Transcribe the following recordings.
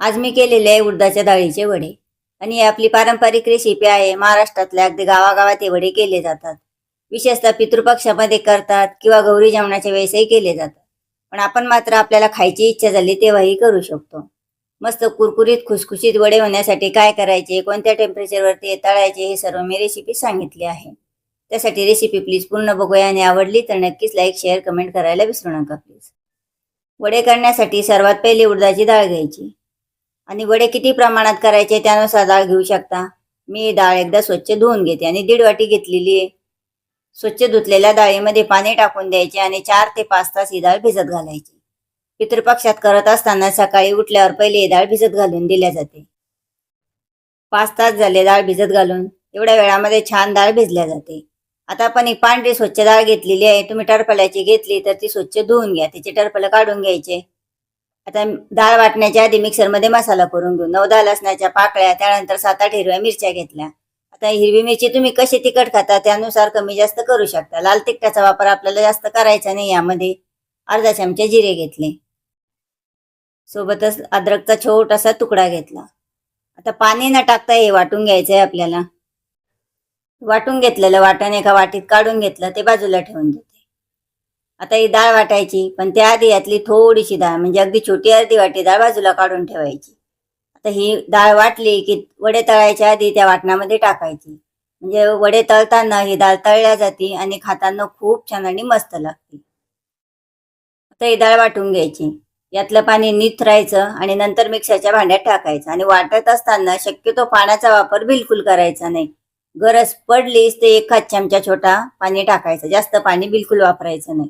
आज मी केलेले आहे उडदाच्या डाळीचे वडे. आणि आपली पारंपरिक रेसिपी आहे. महाराष्ट्रातल्या अगदी गावागावात हे वडे केले जातात. विशेषतः पितृपक्षामध्ये करतात किंवा गौरी जेवणाच्या वेळेसही केले जातात. पण आपण मात्र आपल्याला खायची इच्छा झाली तेव्हाही करू शकतो. मस्त कुरकुरीत खुसखुशीत वडे होण्यासाठी काय करायचे कोणत्या टेम्परेचरवरती तळायचे हे सर्व मी रेसिपी सांगितली आहे. त्यासाठी रेसिपी प्लीज पूर्ण बघूया आणि आवडली तर नक्कीच लाईक शेअर कमेंट करायला विसरू नका प्लीज वडे करण्यासाठी सर्वात पहिले उडदाची डाळ घ्यायची. आणि वडे किती प्रमाणात करायचे त्यानुसार डाळ घेऊ शकता. मी डाळ एकदा स्वच्छ धुवून घेते आणि दीड वाटी घेतलेली आहे. स्वच्छ धुतलेल्या डाळीमध्ये पाणी टाकून द्यायचे आणि चार ते पाच तास ही डाळ भिजत घालायची. पितृपक्षात करत असताना सकाळी उठल्यावर पहिले ही डाळ भिजत घालून दिल्या जाते. पाच तास झाले डाळ भिजत घालून. एवढ्या वेळामध्ये छान डाळ भिजल्या जाते. आता आपण एक पांढरी स्वच्छ डाळ घेतलेली आहे. तुम्ही टरफल्याची घेतली तर ती स्वच्छ धुवून घ्या. तिचे टरफलं काढून घ्यायचे. आता डाळ वाटण्याच्या आधी मिक्सरमध्ये मसाला करून घेऊ. नऊ दहा लसणाच्या पाकळ्या त्यानंतर सात आठ हिरव्या मिरच्या घेतल्या. आता हिरवी मिरची तुम्ही कशी तिखट खाता त्यानुसार कमी जास्त करू शकता. लाल तिखटाचा वापर आपल्याला जास्त करायचा नाही यामध्ये. अर्धा चमचे जिरे घेतले. सोबतच अद्रकचा छोटासा तुकडा घेतला. आता पाणी न टाकता हे वाटून घ्यायचंय आपल्याला. वाटून घेतलेलं वाटण एका वाटीत काढून घेतलं ते बाजूला ठेवून देते. आता ही डाळ वाटायची पण त्याआधी यातली थोडीशी डाळ म्हणजे अगदी छोटी अर्धी वाटी डाळ बाजूला काढून ठेवायची. आता ही डाळ वाटली की वडे तळायच्या आधी त्या वाटणामध्ये टाकायची. म्हणजे वडे तळताना ही डाळ तळल्या जाते आणि खाताना खूप छान आणि मस्त लागते. आता ही डाळ वाटून घ्यायची. यातलं पाणी निथरायचं आणि नंतर मिक्सरच्या भांड्यात टाकायचं आणि वाटत असताना शक्यतो पाण्याचा वापर बिलकुल करायचा नाही. गरज पडलीच ते एखाद चमचा छोटा पाणी टाकायचं. जास्त पाणी बिलकुल वापरायचं नाही.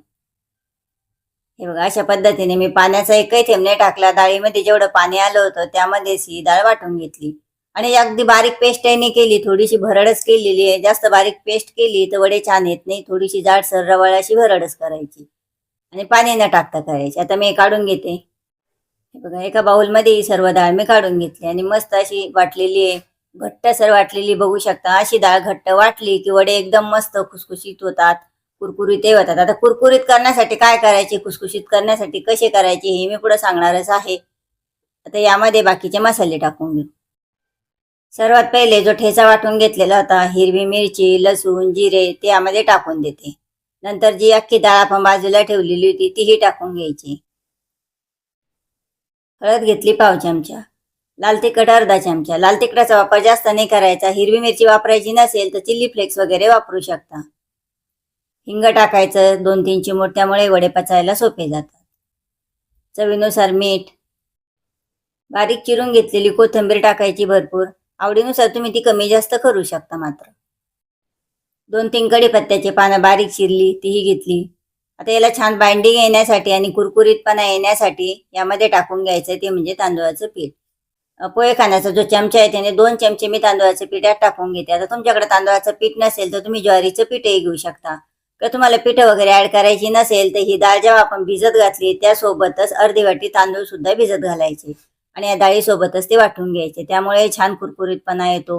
हे बघा अशा पद्धतीने मी पाण्याचा एकही थेंब नाही टाकला. डाळीमध्ये जेवढं पाणी आलं होतं त्यामध्येच ही डाळ वाटून घेतली. आणि अगदी बारीक पेस्ट आहे केली थोडीशी भरडच केलेली आहे. जास्त बारीक पेस्ट केली तर वडे छान येत नाही. थोडीशी जाडसर रवाळ अशी भरडच करायची. आणि पाणी न टाकता करायची. आता मी काढून घेते. हे बघा एका बाउलमध्ये ही सर्व डाळ मी काढून घेतली. आणि मस्त अशी वाटलेली आहे. घट्ट सर वाटलेली बघू शकता. अशी डाळ घट्ट वाटली की वडे एकदम मस्त खुसखुशीत होतात. कुरकुरीत होतात. आता कुरकुरीत करण्यासाठी काय करायचे? खुसखुशीत करण्यासाठी कसे करायचे? हे मी पुढे सांगणारच आहे. आता यामध्ये बाकीचे मसाले टाकून घेऊ. सर्वात पहिले जो ठेचा वाटून घेतलेला होता हिरवी मिरची लसूण जिरे ते यामध्ये टाकून देते. नंतर जी अख्खी डाळ आपण बाजूला ठेवलेली होती तीही टाकून घ्यायची. हळद घेतली पाव चमचा. लाल तिखट अर्धा चमचा. लाल तिखटाचा वापर जास्त नाही करायचा. हिरवी मिरची वापरायची नसेल तर चिल्ली फ्लेक्स वगैरे वापरू शकता. हिंग टाकायचं दोन तीन चिमूट त्यामुळे वडे पचायला सोपे जातात. चवीनुसार मीठ बारीक चिरून घेतलेली कोथिंबीर टाकायची भरपूर. आवडीनुसार तुम्ही ती कमी जास्त करू शकता मात्र. दोन तीन कढीपत्त्याची पानं बारीक चिरली तीही घेतली. आता याला छान बाइंडिंग येण्यासाठी आणि कुरकुरीतपणा येण्यासाठी यामध्ये टाकून घ्यायचं ते म्हणजे तांदूळाचं पीठ. पोहे खाण्याचा जो चमचा आहे त्याने दोन चमचे मी तांदळाच्या पीठ यात टाकून घेते. आता तुमच्याकडे तांदळाचं पीठ नसेल तर तुम्ही ज्वारीचं पीठही घेऊ शकता. किंवा तुम्हाला पीठ वगैरे ऍड करायची नसेल तर ही डाळ जेव्हा आपण भिजत घातली त्यासोबतच अर्धी वाटी तांदूळ सुद्धा भिजत घालायचे. आणि या डाळीसोबतच ते वाटून घ्यायचे. त्यामुळे छान कुरकुरीतपणा येतो.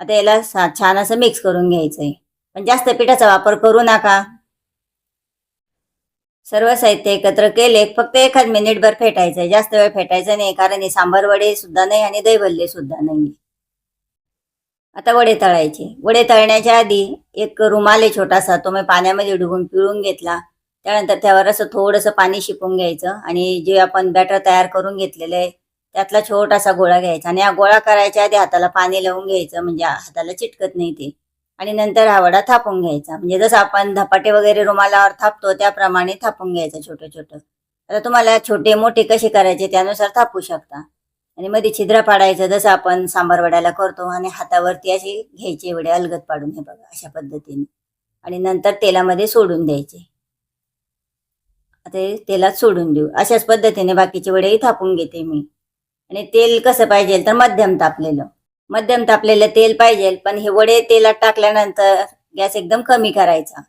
आता याला छान असं मिक्स करून घ्यायचंय. पण जास्त पिठाचा वापर करू नका. सर्व साहित्य एकत्र केले फक्त एखाद मिनिटभर फेटायचंय. जास्त वेळ फेटायचं नाही कारण हे सांबार वडे सुद्धा नाही आणि दही भल्ले सुद्धा नाही आता वडे तळायचे. वडे तळण्याच्या आधी एक रुमाल आहे छोटासा तो मी पाण्यामध्ये डुबून पिळून घेतला. त्यानंतर त्यावर असं थोडंसं पाणी शिपून घ्यायचं आणि जे आपण बॅटर तयार करून घेतलेलं आहे त्यातला छोटासा गोळा घ्यायचा आणि हा गोळा करायच्या आधी हाताला पाणी लावून घ्यायचं म्हणजे हाताला चिटकत नाही ते. आणि नंतर हा वडा थापून घ्यायचा. म्हणजे जसं आपण धपाटे वगैरे रुमालावर थापतो त्याप्रमाणे थापून घ्यायचं छोटं छोटं आता तुम्हाला छोटे मोठे कसे करायचे त्यानुसार थापू शकता. आणि मध्ये छिद्र पाडायचं जसं आपण सांबार वड्याला करतो आणि हातावरती असे घ्यायचे वडे अलगद पाडून हे बघा अशा पद्धतीने. आणि नंतर तेलामध्ये सोडून द्यायचे. आता तेलात सोडून देऊ. अशाच पद्धतीने बाकीचे वडेही थापून घेते मी. आणि तेल कसं पाहिजे तर मध्यम तापलेलं. मध्यम तापलेलं तेल पाहिजे पण हे वडे तेलात टाकल्यानंतर गॅस एकदम कमी करायचा.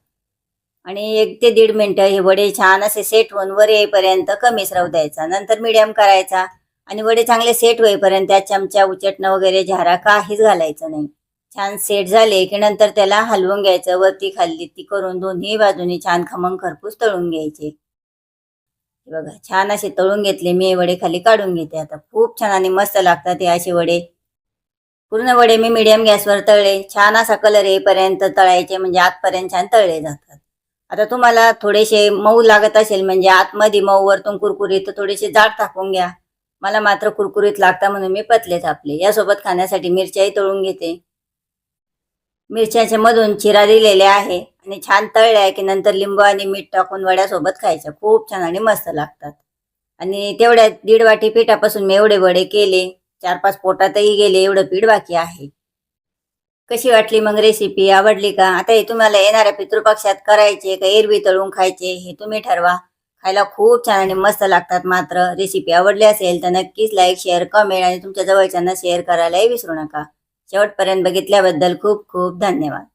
आणि एक ते दीड मिनिटं हे वडे छान असे सेट होऊन वर येईपर्यंत कमीच राहू द्यायचा. नंतर मिडियम करायचा. आणि वडे चांगले सेट होईपर्यंत त्या चमचा उचटणं वगैरे झारा काहीच घालायचं नाही. छान सेट झाले की नंतर त्याला हलवून घ्यायचं. वरती खाल्ली ती करून दोन्ही बाजूनी छान खमंग खरपूस तळून घ्यायचे. बघा छान असे तळून घेतले. मी वडे खाली काढून घेते. आता खूप छान आणि मस्त लागतात हे असे वडे. पूर्ण वडे मी मिडियम गॅसवर तळले. छान असा कलर येईपर्यंत तळायचे. म्हणजे आतपर्यंत छान तळले जातात. आता तुम्हाला थोडेसे मऊ लागत असेल म्हणजे आतमध्ये मऊ वरतून कुरकुरीत तर थोडेसे जाड टाकून घ्या. मला मात्र कुरकुरीत लागता म्हणून मी पतले थापले. यासोबत खाण्यासाठी मिरच्याही तळून घेते. मिरच्याच्या मधून चिरा दिलेले आहे आणि छान तळले आहे की नंतर लिंबू आणि मीठ टाकून वड्यासोबत खायच्या खूप छान आणि मस्त लागतात. आणि तेवढ्या दीड वाटी पिठापासून मी एवढे वडे केले. चार पाच पोटातही गेले एवढं पीठ बाकी आहे. कशी वाटली मग रेसिपी आवडली का? आता हे तुम्हाला येणाऱ्या पितृपक्षात करायचे का? एरवी तळून खायचे हे तुम्ही ठरवा. खायला खूप छान आणि मस्त लागतात मात्र. रेसिपी आवडली असेल तर नक्कीच लाईक शेअर कमेंट आणि तुमच्या जवळच्यांना शेअर करायलाही विसरू नका. शेवटपर्यंत बघितल्याबद्दल खूप खूप धन्यवाद.